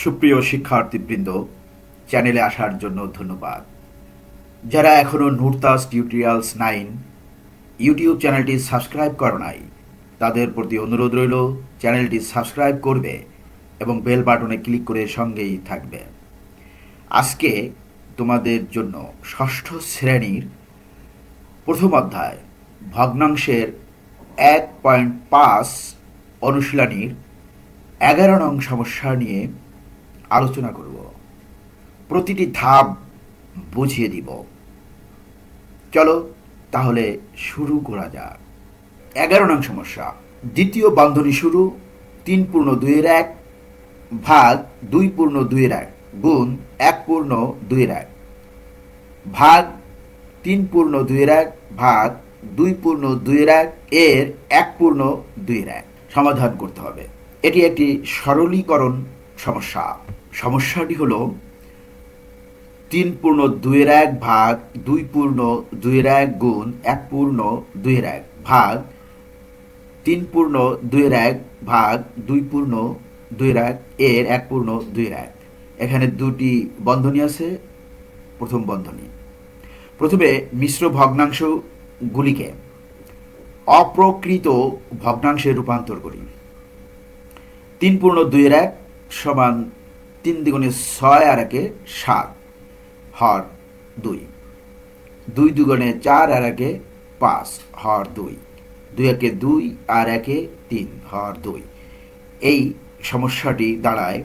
সুপ্রিয় শিক্ষার্থীবৃন্দ, চ্যানেলে আসার জন্য ধন্যবাদ। যারা এখনও নুরতাস টিউটোরিয়ালস নাইন ইউটিউব চ্যানেলটি সাবস্ক্রাইব করো নাই, তাদের প্রতি অনুরোধ রইল, চ্যানেলটি সাবস্ক্রাইব করবে এবং বেল বাটনে ক্লিক করে সঙ্গেই থাকবে। আজকে তোমাদের জন্য ষষ্ঠ শ্রেণির প্রথম অধ্যায়, ভগ্নাংশের এক পয়েন্ট পাঁচ অনুশীলনীর এগারো নং সমস্যা নিয়ে আলোচনা করব। প্রতিটি ধাপ বুঝিয়ে দিব। চলো তাহলে শুরু করা যাক। এগারো নং সমস্যা। দ্বিতীয় বান্ধনী শুরু, তিন পূর্ণ দুইয়ের এক, ভাগ দুই পূর্ণ দুইয়ের এক, গুণ এক পূর্ণ দুইয়ের এক। ভাগ তিন পূর্ণ দুইয়ের এক, ভাগ দুই পূর্ণ দুইয়ের এক, এর এক পূর্ণ দুইয়ের এক। সমাধান করতে হবে। এটি একটি সরলীকরণ সমস্যা। সমস্যাটি হলো তিন পূর্ণ দুইয়ের এক ভাগ দুই পূর্ণ দুইয়ের এক গুণ এক পূর্ণ দুইয়ের এক ভাগ তিন পূর্ণ দুইয়ের এক ভাগ দুই পূর্ণ দুইয়ের এক এর এক পূর্ণ দুইয়ের এক। এখানে দুটি বন্ধনী আছে, প্রথম বন্ধনী। প্রথমে মিশ্র ভগ্নাংশগুলিকে অপ্রকৃত ভগ্নাংশে রূপান্তর করি। তিন পূর্ণ দুইয়ের এক সমান তিন দ্বিগুণে ছয় আর একে সাত। হর দুই। দুই দুগুণে চার আর একে পাঁচ। হর দুই। দুই একে দুই আর একে তিন। হর দুই। এই সমস্যাটি দাঁড়ায়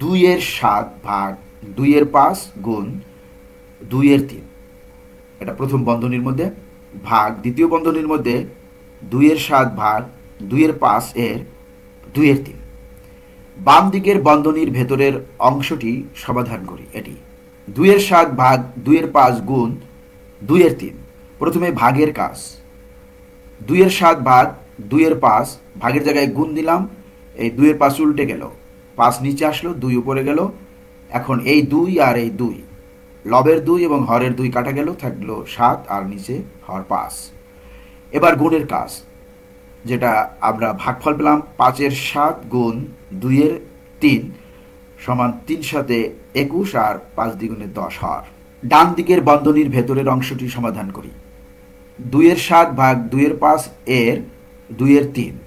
দুইয়ের সাত ভাগ দুইয়ের পাঁচ গুণ দুইয়ের তিন। এটা প্রথম বন্ধনীর মধ্যে। ভাগ দ্বিতীয় বন্ধনীর মধ্যে দুইয়ের সাত ভাগ দুইয়ের পাঁচ এর দুইয়ের তিন। বাম দিকের বন্ধনীর ভেতরের অংশটি সমাধান করি, এটি। দুইয়ের সাত ভাগ, দুইয়ের পাঁচ গুণ, দুইয়ের তিন। প্রথমে ভাগের কাজ। দুইয়ের সাত ভাগ, দুইয়ের পাঁচ, ভাগের জায়গায় গুণ দিলাম, এই দুইয়ের পাঁচ উল্টে গেল। পাঁচ নিচে আসলো, দুই উপরে গেল। এখন এই দুই আর এই দুই। লবের দুই এবং হরের দুই কাটা গেল, থাকল সাত, আর নিচে হর পাঁচ। এবার গুণের কাজ। যেটা আমরা ভাগফল পেলাম পাঁচের সাত গুণ দুইয়ের তিন সমান তিন সাথে একুশ আর পাঁচ দ্বিগুণে দশ হর ডান দিকের বন্ধনীর ভেতরের অংশটি সমাধান করি। দুইয়ের সাত ভাগ দুইয়ের পাঁচ এর দুইয়ের তিন।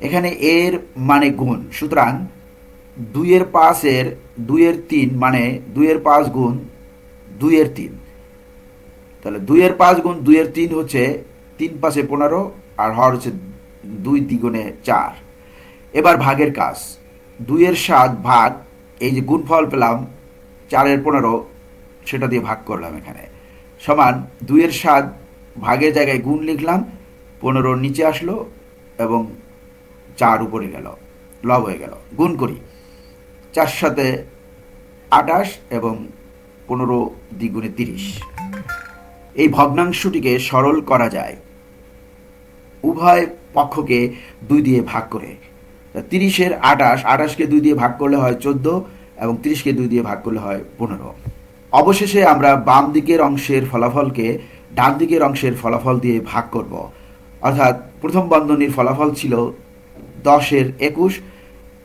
এখানে এর মানে গুণ, সুতরাং দুইয়ের পাঁচের দুইয়ের তিন মানে দুইয়ের পাঁচ গুণ দুইয়ের তিন। তাহলে দুইয়ের পাঁচ গুণ দুইয়ের তিন হচ্ছে তিন পাঁচে পনেরো আর হর হচ্ছে দুই দ্বিগুণে চার। এবার ভাগের কাজ। দুইয়ের সাত ভাগ, এই যে গুণফল পেলাম, চারের পনেরো, সেটা দিয়ে ভাগ করলাম এখানে। সমান দুইয়ের সাত ভাগের জায়গায় গুণ লিখলাম পনেরো নিচে আসলো এবং চার উপরে গেল, লব হয়ে গেল। গুণ করি। চার সাথে আটাশ এবং পনেরো দ্বিগুণে তিরিশ। এই ভগ্নাংশটিকে সরল করা যায়। উভয় পক্ষকে দুই দিয়ে ভাগ করে। তিরিশের আটাশ আটাশকে দুই দিয়ে ভাগ করলে হয় চোদ্দ এবং তিরিশকে দুই দিয়ে ভাগ করলে হয় পনেরো। অবশেষে আমরা বাম দিকের অংশের ফলাফলকে ডান দিকের অংশের ফলাফল দিয়ে ভাগ করব। অর্থাৎ প্রথম বন্ধনীর ফলাফল ছিল দশের একুশ,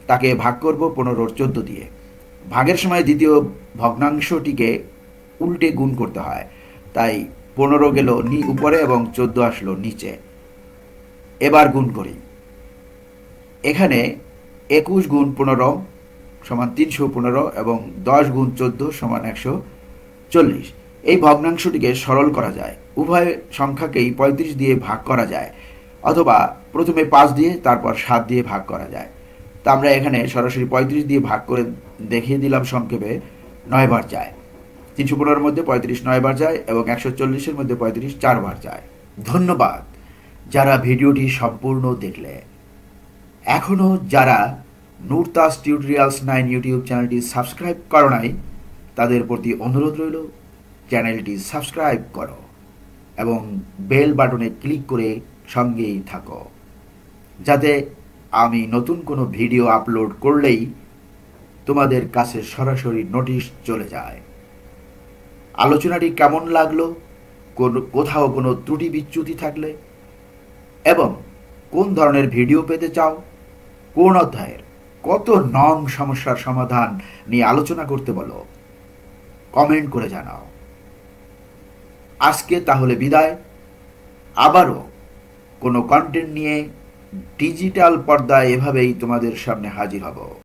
তাকে ভাগ করব পনেরোর চোদ্দ দিয়ে। ভাগের সময় দ্বিতীয় ভগ্নাংশটিকে উল্টে গুণ করতে হয়। তাই পনেরো গেল নি উপরে এবং চোদ্দ আসলো নিচে। এবার গুণ করি। এখানে একুশ গুণ পনেরো সমান তিনশো পনেরো এবং দশ গুণ চোদ্দ সমান একশো চল্লিশ। এই ভগ্নাংশটিকে সরল করা যায়। উভয় সংখ্যাকেই পঁয়ত্রিশ দিয়ে ভাগ করা যায় অথবা প্রথমে পাঁচ দিয়ে, তারপর সাত দিয়ে ভাগ করা যায়। তা আমরা এখানে সরাসরি পঁয়ত্রিশ দিয়ে ভাগ করে দেখিয়ে দিলাম সংক্ষেপে, নয় বার যায়। তিনশো পনেরোর মধ্যে পঁয়ত্রিশ নয় বার যায় এবং একশো চল্লিশের মধ্যে পঁয়ত্রিশ চারবার যায়। ধন্যবাদ। যারা ভিডিওটি সম্পূর্ণ দেখলে। এখনও যারা নুরতাস টিউটোরিয়ালস নাইন ইউটিউব চ্যানেলটি সাবস্ক্রাইব করো নাই, তাদের প্রতি অনুরোধ রইল, চ্যানেলটি সাবস্ক্রাইব করো এবং বেল বাটনে ক্লিক করে সঙ্গেই থাকো। যাতে আমি নতুন কোনো ভিডিও আপলোড করলেই তোমাদের কাছে সরাসরি নোটিশ চলে যায়। আলোচনাটি কেমন লাগল? কোথাও কোনো ত্রুটি বিচ্যুতি থাকলে এবং কোন ধরনের ভিডিও পেতে চাও? কোন অধ্যায়ের কত নং সমস্যার সমাধান নিয়ে আলোচনা করতে বলো। কমেন্ট করে জানাও। আজকে তাহলে বিদায়। আবারও কোনো কন্টেন্ট নিয়ে ডিজিটাল পর্দায় এভাবেই তোমাদের সামনে হাজির হব।